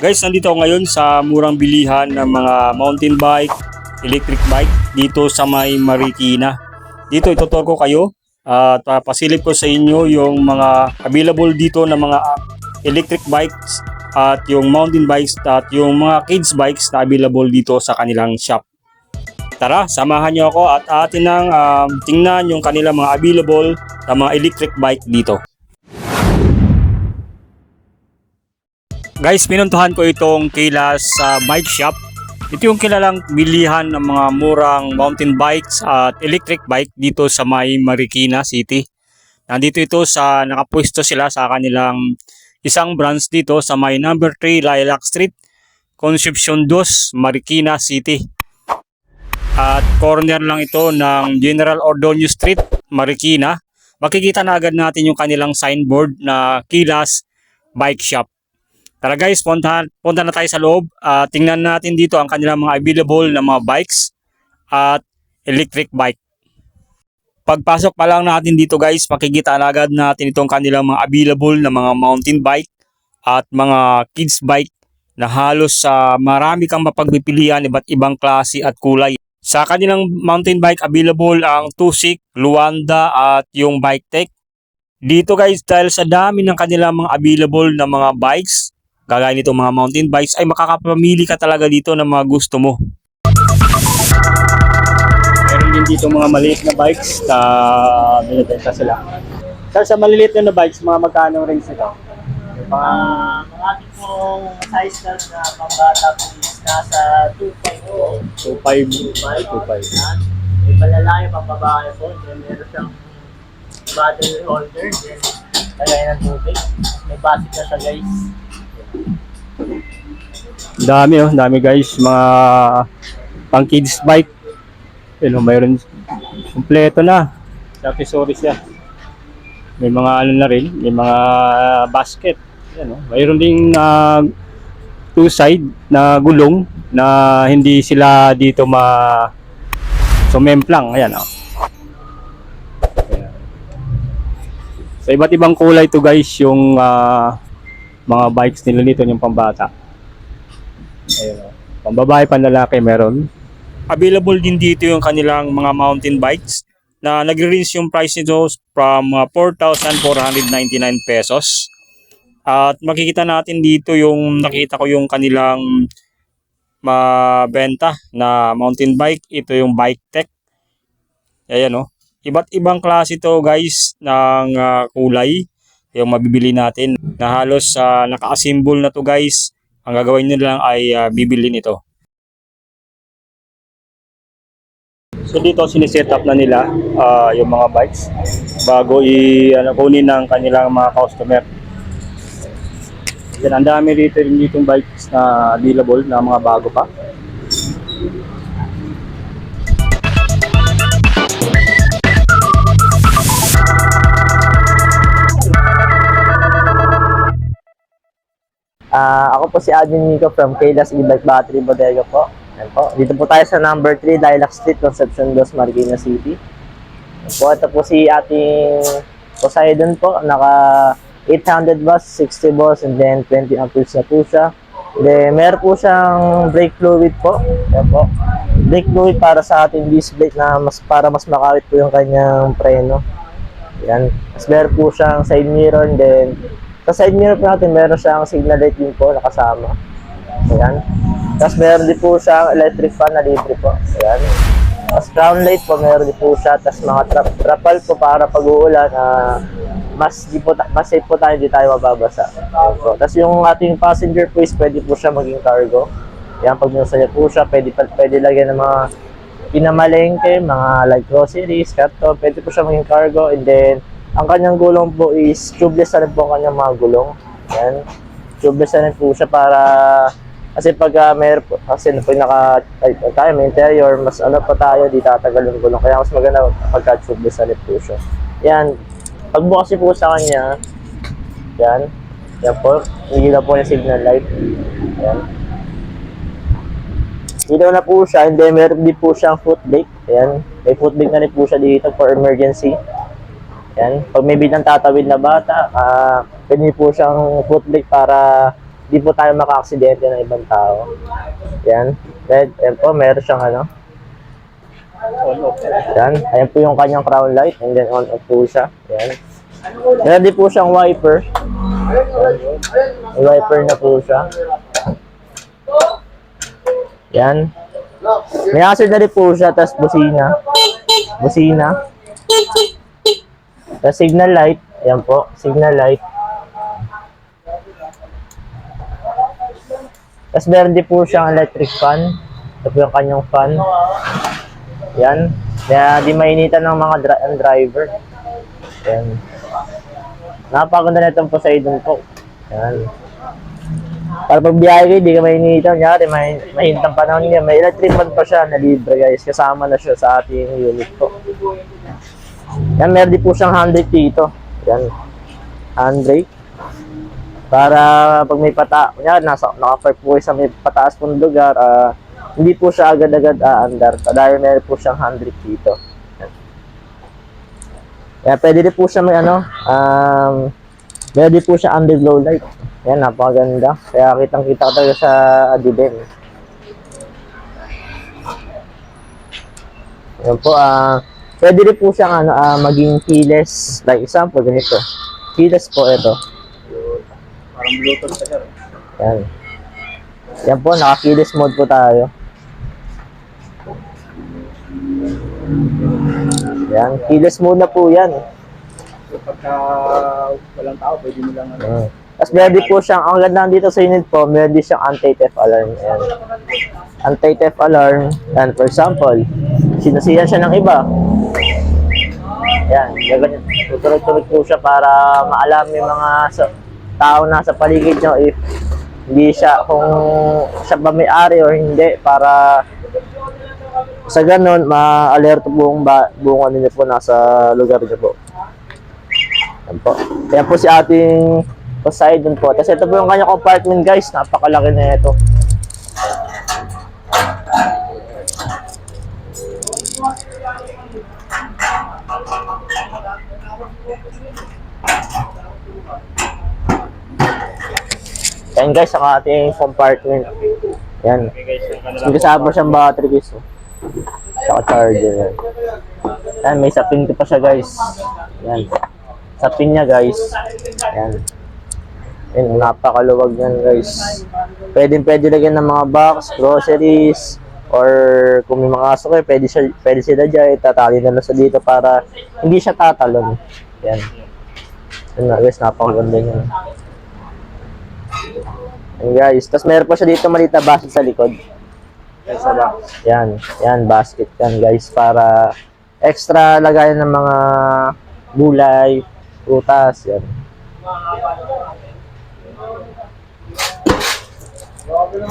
Guys, nandito ako ngayon sa murang bilihan ng mga mountain bike, electric bike dito sa may Marikina. Dito ituturo ko kayo at uh, pasilip ko sa inyo yung mga available dito na mga ah, electric bikes at yung mountain bikes at yung mga kids bikes na available dito sa kanilang shop. Tara, samahan niyo ako at atin nang um, tingnan yung kanilang mga available na mga electric bike dito. Guys, pinuntuhan ko itong Kilas sa bike shop. Ito yung kilalang bilihan ng mga murang mountain bikes at electric bike dito sa may Marikina City. Nandito ito sa nakapwesto sila sa kanilang isang branch dito sa may number 3 Lilac Street, Concepcion 2, Marikina City. At corner lang ito ng General Ordonez Street, Marikina. Makikita na agad natin yung kanilang signboard na Kilas Bike Shop. Tara guys, punta, punta na tayo sa loob. Ah, tingnan natin dito ang kanilang mga available na mga bikes at electric bike. Pagpasok pa lang natin dito guys, makikita agad natin itong kanilang mga available na mga mountain bike at mga kids bike na halos sa marami kang mapagpipilian iba't ibang klase at kulay. Sa kanilang mountain bike available ang Tusik, Luanda at yung Bike Tech. Dito guys dahil sa dami ng kanilang mga available na mga bikes, kagaya nitong mga mountain bikes ay makakapamili ka talaga dito ng mga gusto mo. Meron din dito mga maliit na bikes na binibenta sila. Sir, sa maliliit na bikes, mga magkano range nito? Mga Ah, ang ating pong size lang na pambata po is nasa 2.0 po. 2.5. 2.5. Yan. May palalaki, pambabae po. Then meron siyang bottle holder. Then lagay ng tubig. May basic na siya guys. Dami oh, dami guys, mga pang kids bike. Oh, mayroon kumpleto na. Accessories siya. May mga ano na rin, may mga basket. Yan oh. Mayroon ding ah, two side na gulong na hindi sila dito ma sumemplang. Ayan oh. Sa iba't ibang kulay to guys yung ah, mga bikes nila dito yung pambata. Ayun. oh. Pambabae, panlalaki meron. Available din dito yung kanilang mga mountain bikes na nagre-range yung price nito from uh, 4,499 pesos. At makikita natin dito yung nakita ko yung kanilang mabenta na mountain bike. Ito yung Bike Tech. Ayan oh. Iba't ibang klase to guys ng uh, kulay yung mabibili natin na halos sa naka-assemble na to guys ang gagawin nila lang ay uh, bibilin ito. So dito siniset up na nila ah, yung mga bikes bago i ano, kunin ng kanilang mga customer. Yan, ang dami dito rin ditong bikes na available na mga bago pa. Ah, ako po si Admin Nico from Kailas E-Bike Battery Bodega po. Yan po. Dito po tayo sa number 3 Lilac Street, Concepcion 2, Marikina City. Yan po, ito po si ating Poseidon po. Naka 800 watts, 60 volts, and then 20 amperes na po siya. Then, meron po siyang brake fluid po. Yan po. Brake fluid para sa ating disc brake na mas para mas makawit po yung kanyang preno. Yan. Tapos meron po siyang side mirror and then sa side mirror natin meron siyang signal light din po nakasama. Ayan. Tapos meron din po siyang electric fan na libre po. Ayan. Tapos crown light po meron din po siya. Tapos mga trap trapal po para pag uulan na mas di po mas safe po tayo di tayo mababasa. Ayan po. Tapos yung ating passenger po is pwede po siya maging cargo. Yan pag minsan po siya pwede pwede lagyan ng mga pinamalengke, mga like groceries, karton, pwede po siya maging cargo and then ang kanyang gulong po is tubeless na rin po ang kanyang mga gulong. Yan. Tubeless na rin po siya para kasi pag uh, meron po, kasi pag naka ay, tayo may interior, mas ano pa tayo, di tatagal yung gulong. Kaya mas maganda pagka tubeless na rin po siya. Yan. Pagbukas po sa kanya, yan. Yan po. Hindi na po yung signal light. Yan. Ilaw na po siya, and then meron din po siyang foot brake. Ayan. May foot brake na rin po siya dito for emergency. Yan. Pag may biglang tatawid na bata, ah pwede po siyang foot brake para di po tayo maka-aksidente ng ibang tao. Yan. Then, yan po, meron siyang ano. Yan. Ayan po yung kanyang crown light. And then on off po siya. Yan. Meron din po siyang wiper. May wiper na po siya. Yan. May hazard na rin po siya. Tapos busina. Busina. Tapos signal light. Yan po. Signal light. Tapos din po siyang electric fan. Ito po yung kanyang fan. Yan. Kaya di mainitan ng mga dri- ang driver. Yan. Napakaganda na itong Poseidon po. Yan. Para pag biyahe kayo, di ka mainitan. Nyari, may, mahintang panahon niya. May electric fan pa siya na libre guys. Kasama na siya sa ating unit po. Yan, meron din po siyang handbrake dito. Yan. Handbrake. Para pag may pata, kunyari, nasa, nakapark po sa may pataas pong lugar, ah, hindi po siya agad-agad aandar. dahil meron po siyang handbrake dito. Yan. Kaya pwede rin po siya may ano, um, meron din po siya underglow light. Yan, napakaganda. Kaya kitang-kita ka talaga sa dilim. Yan po, ah, pwede rin po siyang ano, ah, maging keyless. Like example, ganito. Keyless po ito. Parang Bluetooth sir. Yan. Yan po, naka-keyless mode po tayo. Yan, keyless mode na po yan. So pagka walang tao, pwede mo lang ano. Mm. Tapos meron po siyang, ang ganda dito sa unit po, meron din siyang anti-theft alarm. Yan. Anti-theft alarm. Yan, for example, sinasiyan siya ng iba. Yan, gaganyan. Tutulog-tulog po siya para maalam yung mga sa, tao na sa paligid niyo if hindi siya, kung siya ba may-ari or hindi, para sa ganun, ma-alert buong, ba, buong ano niyo po nasa lugar niyo po. Yan po. Yan po si ating Poseidon po. Tapos ito po yung kanya compartment guys. Napakalaki na ito. Yan guys, ang ating compartment. Yan. May kasama siyang battery guys. Oh. Saka charger yan. Yan, may sapin pa siya guys. Yan. Sapin niya guys. Yan. Yan, napakaluwag yan guys. Pwede pwede lagyan ng mga box, groceries, or kung may mga aso kayo, pwede, siya, pwede sila dyan, itatali na lang sa dito para hindi siya tatalon. Yan. Yan na guys, napakaganda niya. Yan guys. Tapos meron pa siya dito maliit na basket sa likod. Yan, yan, basket yan guys para extra lagayan ng mga gulay, prutas, yan.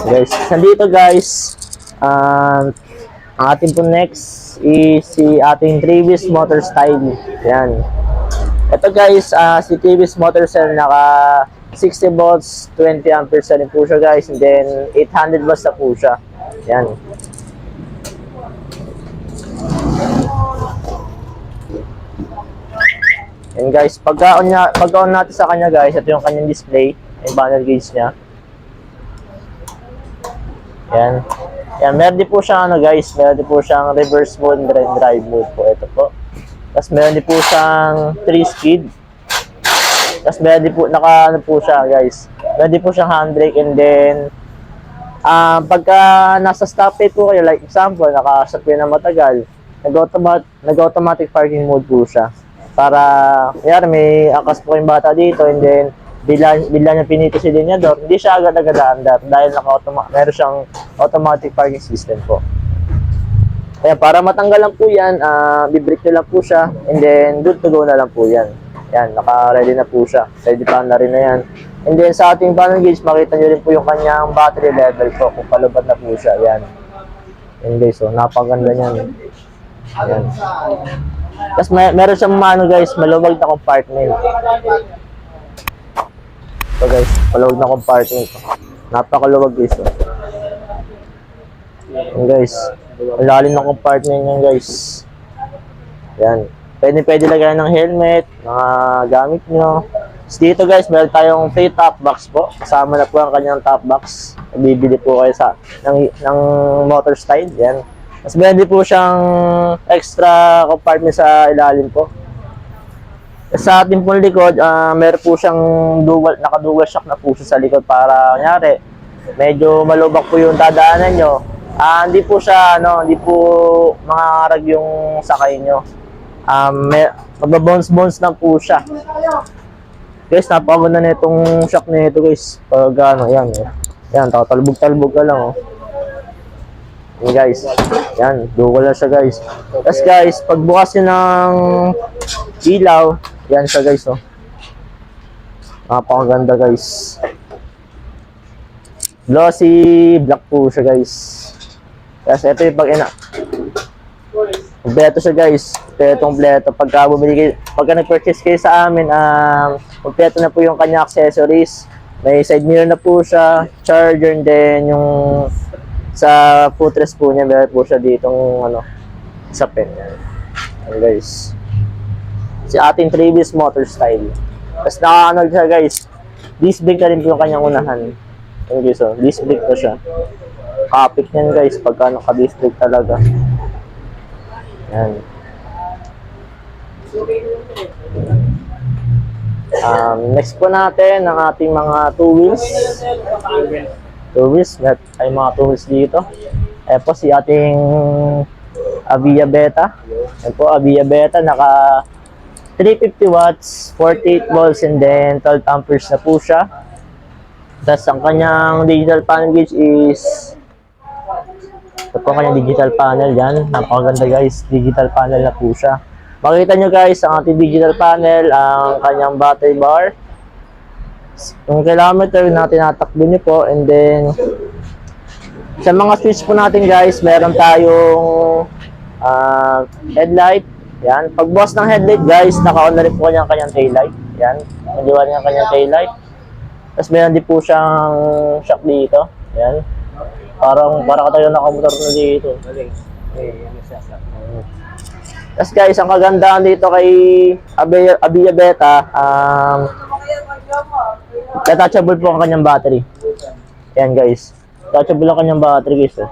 Guys, nandito guys, um, ang ating po next is si ating Travis Motor Style. Yan. Ito guys, ah, si Travis Motor Cell naka 60 volts, 20 amperes na po siya guys, and then 800 watts na po siya. Yan. Yan guys, pagka-on, niya, pagka-on natin sa kanya guys, ito yung kanyang display, yung banner gauge niya. Yan. Yan, meron din po siyang ano guys, meron din po siyang reverse mode and drive mode po. Ito po. Tapos meron din po siyang 3 speed. Tapos meron din po, naka ano po siya guys. Meron din po siyang handbrake and then Ah, pagka nasa stoplight po kayo, like example, kayo na matagal, nag-automatic, nag-automatic parking mode po siya. Para, yari, may angkas po kayong bata dito, and then, bila, bila niya pinito si linyador, hindi siya agad-agad aandar dahil naka-automatic, meron siyang automatic parking system po. Kaya para matanggal lang po yan, ah, bibrake nyo lang po siya, and then, good to go na lang po yan. Yan, naka-ready na po siya. Ready pa na rin na yan. And then sa ating panel gauge, makita nyo rin po yung kanyang battery level po, kung palubad na po siya. Yan. Yan so napaganda niyan. Yan. Tapos may, meron siyang ano guys, maluwag na compartment. So guys, maluwag na compartment. Napakaluwag guys. Yan guys, ang lalim ng compartment niyan guys. Yan. Pwede pwede lagyan ng helmet, mga gamit nyo. Dito guys, meron tayong free top box po. Kasama na po ang kanyang top box. Bibili po kayo sa ng, ng motor style. Yan. Mas meron po siyang extra compartment sa ilalim po. Sa ating pong likod, ah, meron po siyang dual, naka-dual shock na po siya sa likod para kunyari, medyo malubak po yung dadaanan nyo. Ah, hindi po siya, ano, hindi po mangarag yung sakay nyo. Um, may, magbabounce-bounce lang po siya. Guys, napakaganda na itong shock na ito guys. Pag ano, yan. eh. Yan, tatalbog-talbog ka lang oh. Yan guys. Yan, dugo lang siya guys. Tapos guys, pagbukas nyo ng ilaw, yan siya guys oh. Napakaganda guys. Glossy black po siya guys. Tapos ito yung pag ina. Kompleto siya guys. Kompleto, kompleto. Pagka bumili kayo, pagka nag-purchase kayo sa amin, um, kompleto na po yung kanya accessories. May side mirror na po siya, charger, then yung sa footrest po niya, meron po siya ditong ano, sa pen. Yan guys. Si ating previous motor style. Tapos naka-ano siya guys. Disc brake na rin po yung kanyang unahan. Yan guys, oh. Disc brake po siya. Kapit niyan guys, pagka naka-disc talaga. Yan. Um, next po natin ang ating mga two wheels. Two wheels, may ay mga two wheels dito. Eh po si ating Avia Beta. Yan po, Avia Beta, naka 350 watts, 48 volts, and then 12 amperes na po siya. Tapos ang kanyang digital panel gauge is ito po ang kanyang digital panel yan. Napakaganda guys. Digital panel na po siya. Makita nyo guys, ang ating digital panel, ang kanyang battery bar. Yung kilometer na tinatakbo nyo po. And then, sa mga switch po natin guys, meron tayong ah, headlight. Yan. Pag bukas ng headlight guys, naka-on na rin po kanyang kanyang taillight. Yan. Nadiwan niya ang kanyang taillight. Tapos meron din po siyang shock dito. Yan. Parang para ka tayo nakamotor na dito. Tapos guys, ang kagandahan dito kay Abia, Beta, um, detachable po ang kanyang battery. Yan guys. Detachable ang kanyang battery guys. Oh.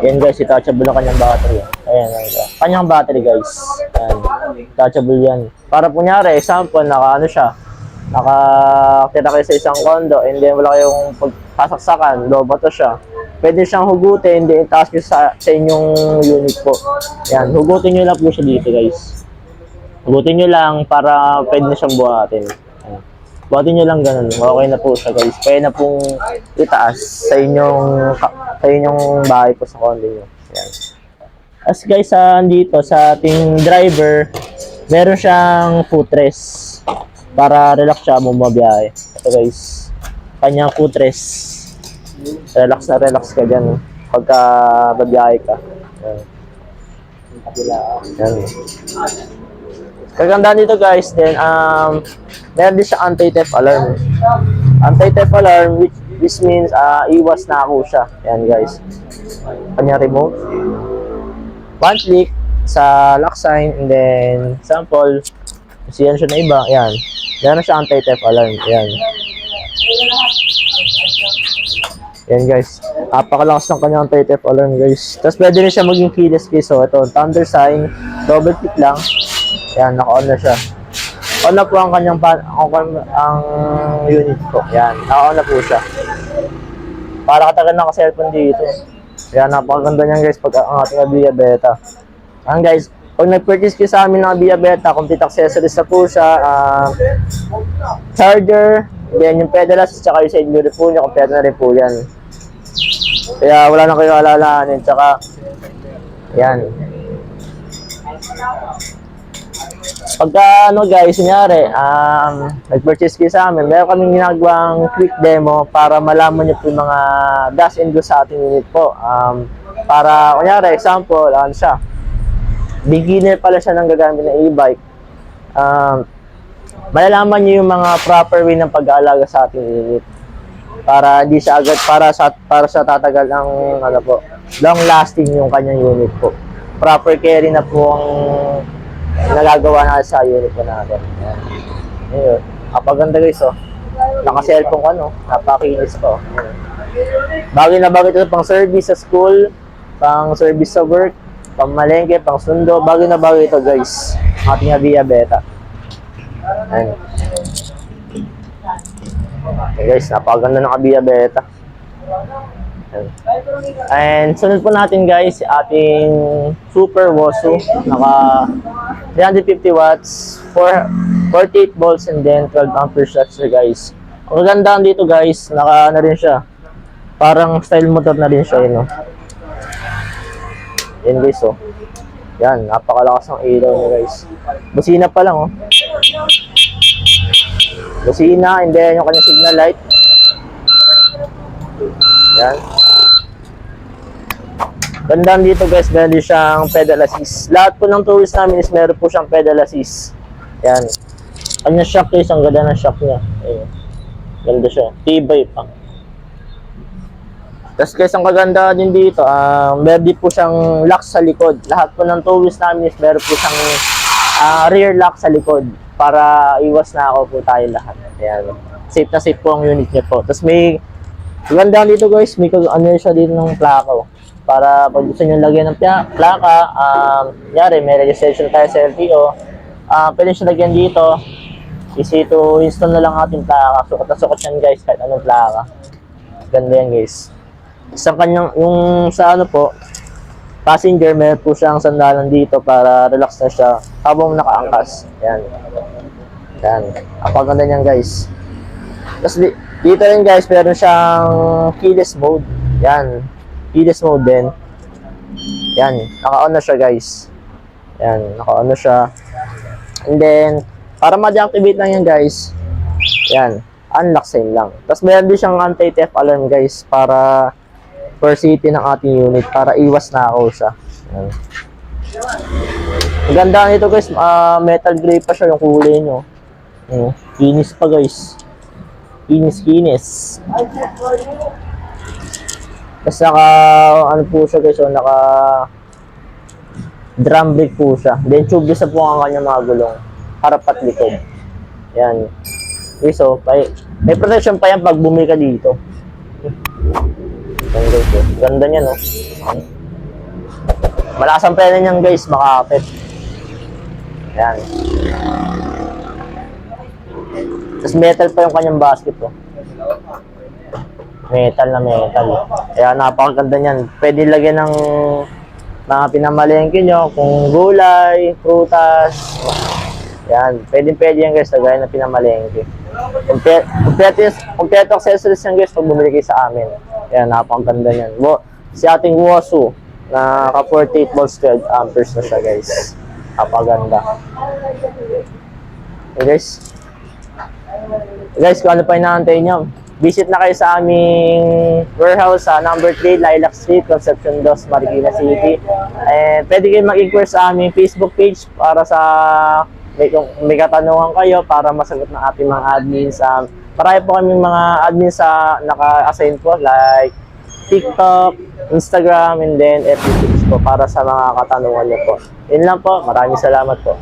Yan guys, detachable ang kanyang battery. Ayan, ayan. Kanyang battery guys. Ayan. Detachable yan. Para kunyari, example, naka ano siya, nakakita kayo sa isang condo and then wala kayong pagkasaksakan, low bato siya. Pwede siyang hugutin, then itaas nyo sa, sa inyong unit po. Yan, hugutin nyo lang po siya dito guys. Hugutin nyo lang para pwede na siyang buhatin. Buhatin nyo lang ganun, okay na po siya guys. Pwede na pong itaas sa inyong, sa inyong bahay po sa condo nyo. Yan. As guys, sa dito sa ating driver, meron siyang footrest para relax siya bumabiyahe. Ito guys, kanyang footrest. Relax na relax ka dyan pagka babiyahe ka. Yan. Yan. Kagandaan dito guys, then um, meron din siya anti-theft alarm. Anti-theft alarm which, which means uh, iwas na ako siya. Yan guys. Kanyang remote. One click sa lock sign and then sample siyan siya na iba, yan. Meron siya anti-theft alarm, yan. Yan guys. Napakalakas ng kanyang anti-theft alarm guys. Tapos pwede rin siya maging keyless key. So ito, thunder sign, double click lang. Yan, naka-on na siya. On na po ang kanyang ang, ang unit ko. Yan, naka-on na po siya. Para katagal naka-cellphone dito. Yan, napakaganda niyan guys pag ang ating Avia Beta. Yan guys, pag nag-purchase kayo sa amin ng Avia Beta, complete accessories na po siya. ah, charger, then yung pedals, tsaka yung side mirror po niya, kompleto na rin po yan. Kaya wala na kayo alalahanin, tsaka yan. Pagka ano guys, kunyari, um, nag-purchase kayo sa amin, meron kaming ginagawang quick demo para malaman niyo po yung mga dash and go sa ating unit po. Um, para, kunyari, example, ano siya, beginner pala siya ng gagamit ng e-bike. Um, malalaman niyo yung mga proper way ng pag-aalaga sa ating unit para hindi siya agad para sa para sa tatagal ng ano po long lasting yung kanyang unit po proper carry na po ang nagagawa natin sa unit po natin. Ayan. Ayun. Napaganda guys, oh. Naka-cellphone ka, no? Napakinis ko. Ayan. Bagay na bagay ito pang service sa school, pang service sa work, pang malengke, pang sundo. Bagay na bagay ito, guys. Ating Avia Beta. Ayan. Okay, guys, napakaganda ng Avia Beta. And sunod po natin guys, ating Super Wosu. Naka 350 watts, 4, 48 volts and then 12 ampere structure guys. Ang ganda dito guys, naka ano rin siya. Parang style motor na rin siya yun. No? Yan guys oh. Yan, napakalakas ng ilaw niya guys. Busina pa lang oh. Busina and then yung kanyang signal light. Yan. Gandaan dito guys, meron siyang pedal assist. Lahat po ng tourist namin is meron po siyang pedal assist. Yan. Kanya shock guys, ang ganda ng shock niya. Ayun. Ganda siya. Tibay pa. Tapos guys, ang kaganda din dito, ah meron din po siyang lock sa likod. Lahat po ng tourist namin is meron po siyang ah, rear lock sa likod para iwas na ako po tayo lahat. Ayan. Safe na safe po ang unit niya po. Tapos may Maganda dito guys, may ano siya dito ng plaka. oh. Para pag gusto nyo lagyan ng plaka, um, yari, may registration tayo sa LTO, ah pwede siya lagyan dito. Easy to install na lang ating plaka. Sukat na sukat yan guys, kahit anong plaka. Ganda yan guys. Sa kanyang, yung sa ano po, passenger, meron po siyang sandalan dito para relax na siya habang nakaangkas. Yan. Yan. Ang paganda niyan guys. Tapos dito rin guys, meron siyang keyless mode. Yan. Keyless mode din. Yan. Naka-on na siya guys. Yan. Naka-on na siya. And then, para ma-deactivate lang yan guys, yan. Unlock sign lang. Tapos meron din siyang anti-theft alarm guys para for safety ng ating unit para iwas na ako siya. Yan. Ang ganda nito guys, ah, metal gray pa siya yung kulay nyo. Kinis pa guys. Kinis, kinis. Tapos naka, ano po siya guys, oh, naka drum brake po siya. Then tubeless na po ang kanyang mga gulong. Harap at likod. Yan. Okay, so, may, may protection pa yan pag bumili ka dito. Oh. Ganda niya, no? Malakas ang pera niyan guys, makakapit. Yan. Tapos metal pa yung kanyang basket, oh. Metal na metal. Kaya napakaganda niyan. Pwede lagyan ng mga pinamalengke nyo, kung gulay, prutas. Yan. Pwede pwede yan guys, lagay na pinamalengke. Kompleto, kompleto, accessories yan guys pag bumili kayo sa amin. Yan, napakaganda niyan. Wo, si ating Wosu, na ka 48 volts 12 amperes na siya guys. Napakaganda. Okay guys. Guys, kung ano pa inaantay nyo, visit na kayo sa aming warehouse sa number 3, Lilac Street, Concepcion 2, Marikina City. And pwede kayo mag-inquire sa aming Facebook page para sa may, kung may katanungan kayo para masagot ng ating mga admins. Um, marami po kami mga admins sa naka-assign po like TikTok, Instagram, and then FB po para sa mga katanungan niyo po. Yun lang po. Maraming salamat po.